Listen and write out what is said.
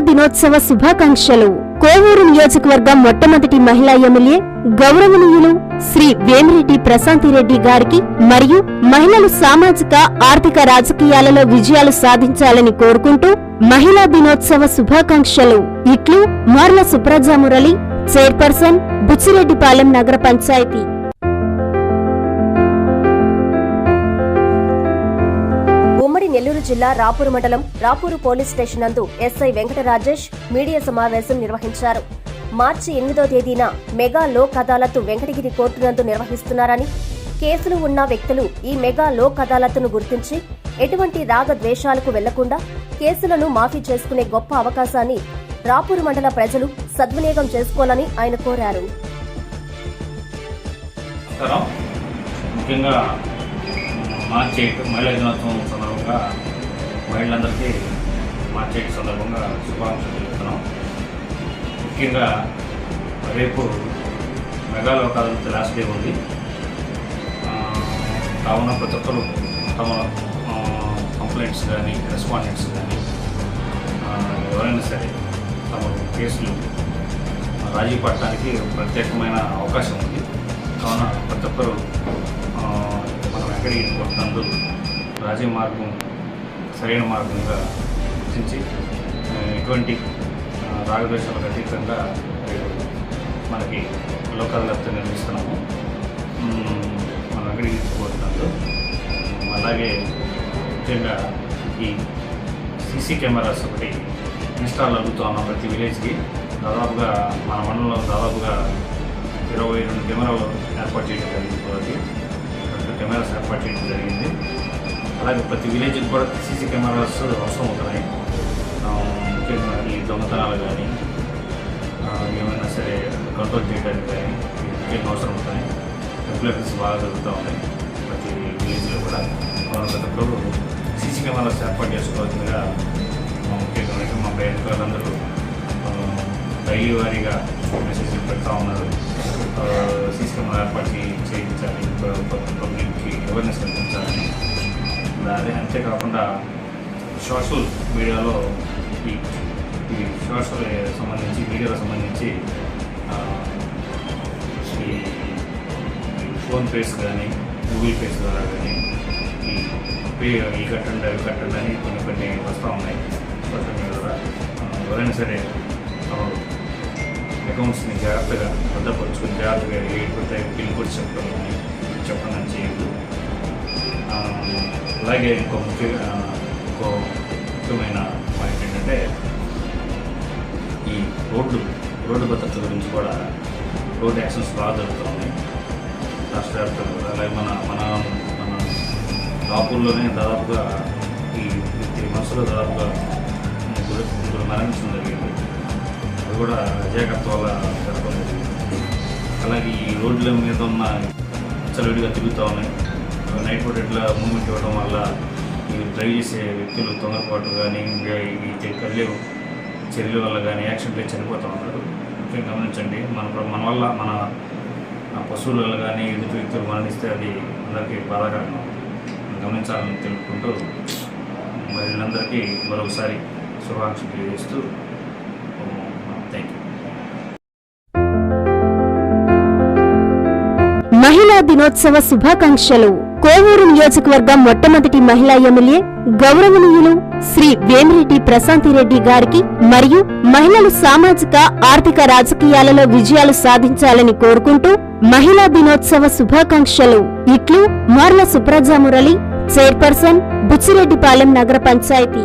దినోత్సవ శుభాకాంక్షలు. కోవూరు నియోజకవర్గం మొట్టమొదటి మహిళా ఎమ్మెల్యే గౌరవనీయులు శ్రీ వేమిరెడ్డి ప్రశాంతిరెడ్డి గారికి మరియు మహిళలు సామాజిక ఆర్థిక రాజకీయాలలో విజయాలు సాధించాలని కోరుకుంటూ మహిళా దినోత్సవ శుభాకాంక్షలు. ఇట్లు మార్ల సుప్రజా మురళి చైర్పర్సన్ బుచ్చిరెడ్డిపాలెం నగర పంచాయతీ. నెల్లూరు జిల్లా రాపూరు మండలం రాపూరు పోలీస్ స్టేషన్ నందు ఎస్ఐ వెంకట రాజేష్ మీడియా సమావేశం నిర్వహించారు. మార్చి ఎనిమిదో తేదీన మెగా లోక్ అదాలత్ వెంకటగిరి కోర్టు నందు నిర్వహిస్తున్నారని కేసులు ఉన్న వ్యక్తులు ఈ మెగా లోక్ అదాలత్ను గుర్తించి ఎటువంటి రాగద్వేషాలకు వెళ్ళకుండా కేసులను మాఫీ చేసుకునే గొప్ప అవకాశాన్ని రాపూరు మండల ప్రజలు సద్వినియోగం చేసుకోవాలని ఆయన కోరారు. ముఖ్యంగా మార్చి మహిళా దినోత్సవం సందర్భంగా మహిళలందరికీ మార్చి సందర్భంగా శుభాకాంక్షలు తెలుపుతున్నాం. ముఖ్యంగా రేపు మెగా లాస్ట్ డే ఉంది. కావున ప్రతి ఒక్కరు తమ కంప్లైంట్స్ కానీ రెస్పాండెంట్స్ కానీ ఎవరైనా సరే తమ కేసులు రాజీ పడటానికి ప్రత్యేకమైన అవకాశం ఉంది. కావున ప్రతి ఒక్కరు మనం ఎక్కడికి కొట్టినందు రాజీ మార్గం సరైన మార్గంగా గుర్తించి ఎటువంటి రాగద్వేషాలకు అతీతంగా మనకి లోకల్ లబ్ధ నిర్మిస్తున్నాము. మ్, మనం ఎక్కడికి తీసుకుపోతున్నందు అలాగే ముఖ్యంగా ఈ సీసీ కెమెరాస్ ఒకటి ఇన్స్టాల్ అవుతూ ఉన్నాం ప్రతి విలేజ్కి. దాదాపుగా మన మండలంలో దాదాపుగా ఇరవై రెండు కెమెరాలు ఏర్పాటు చేయడం జరిగింది కెమెరాస్ ఏర్పాటు చేయడం జరిగింది. అలాగే ప్రతి విలేజ్కి కూడా సీసీ కెమెరాస్ అవసరం అవుతున్నాయి. ముఖ్యంగా ఈ దొంగతనాలు కానీ ఏమైనా సరే కంట్రోల్ చేయడానికి కానీ ముఖ్యంగా అవసరం అవుతాయి ఎంప్లాయీస్ బాగా జరుగుతూ ఉన్నాయి. ప్రతి విలేజ్లో కూడా మన ప్రతి ఒక్కరు సీసీ కెమెరాస్ ఏర్పాటు చేసుకోవాల్సిందిగా ముఖ్యంగా మా ప్రయాణికులందరూ డైలీ వారీగా మెసేజ్లు పెడతా ఉన్నారు. సీసీ కెమెరా ఏర్పాటు చేయించాలి. పబ్లిక్కి అవేర్నెస్ కల్పించాలి. అదే అంతేకాకుండా సోషల్ మీడియాలో ఈ ఈ సోషల్ సంబంధించి మీడియాకు సంబంధించి ఈ ఫోన్ పేస్ కానీ గూగుల్ పేస్ ద్వారా కానీ ఈ పే ఈ కట్టండి అవి కట్టండి అని కొన్ని కొన్ని వస్తూ ఉన్నాయి సోషల్ మీడియా ద్వారా ఎవరైనా సరే అకౌంట్స్ని జాగ్రత్తగా భద్రపరుచుకొని జాగ్రత్తగా లేకపోతే పిన్ కూడా చెప్పడం కానీ చెప్పడం చేయదు అలాగే ఇంకో ముఖ్య ఇంకో ముఖ్యమైన పాయింట్ ఏంటంటే ఈ రోడ్డు రోడ్డు భద్రత గురించి కూడా రోడ్ యాక్సిడెంట్స్ బాగా జరుగుతున్నాయి. రాష్ట్ర వ్యాప్తంగా అలాగే మన మన మన రాపూర్లోనే దాదాపుగా ఈ త్రీ మంత్స్లో దాదాపుగా ముగ్గురు ముగ్గురు మరణించడం జరిగింది. అది కూడా అజాగ్రత్త వల్ల జరగడం జరిగింది. అలాగే ఈ రోడ్ల మీద ఉన్న చలివిడిగా తిరుగుతూ ఉన్నాయి. నైట్ పూట ఇట్లా మూమెంట్ ఇవ్వడం వల్ల ఈ డ్రైవ్ చేసే వ్యక్తులు తొందరపాటు కానీ ఇంకా ఈ కళ్ళే చర్యల వల్ల కానీ యాక్సిడెంట్లు చనిపోతూ ఉన్నారు. ముఖ్యంగా గమనించండి మన మన వల్ల మన పశువుల వల్ల కానీ ఎదుటి వ్యక్తులు మరణిస్తే అది అందరికీ బాధాకరంగా గమనించాలని తెలుపుకుంటూ మహిళలందరికీ మరొకసారి శుభాకాంక్షలు తెలియజేస్తూ థ్యాంక్ యూ మహిళా దినోత్సవ శుభాకాంక్షలు. కోవూరు నియోజకవర్గం మొట్టమొదటి మహిళా ఎమ్మెల్యే గౌరవనీయులు శ్రీ వేమిరెడ్డి ప్రశాంతిరెడ్డి గారికి మరియు మహిళలు సామాజిక ఆర్థిక రాజకీయాలలో విజయాలు సాధించాలని కోరుకుంటూ మహిళా దినోత్సవ శుభాకాంక్షలు. ఇట్లు మార్ల సుప్రజా మురళి చైర్పర్సన్ బుచ్చిరెడ్డిపాలెం నగర పంచాయతీ.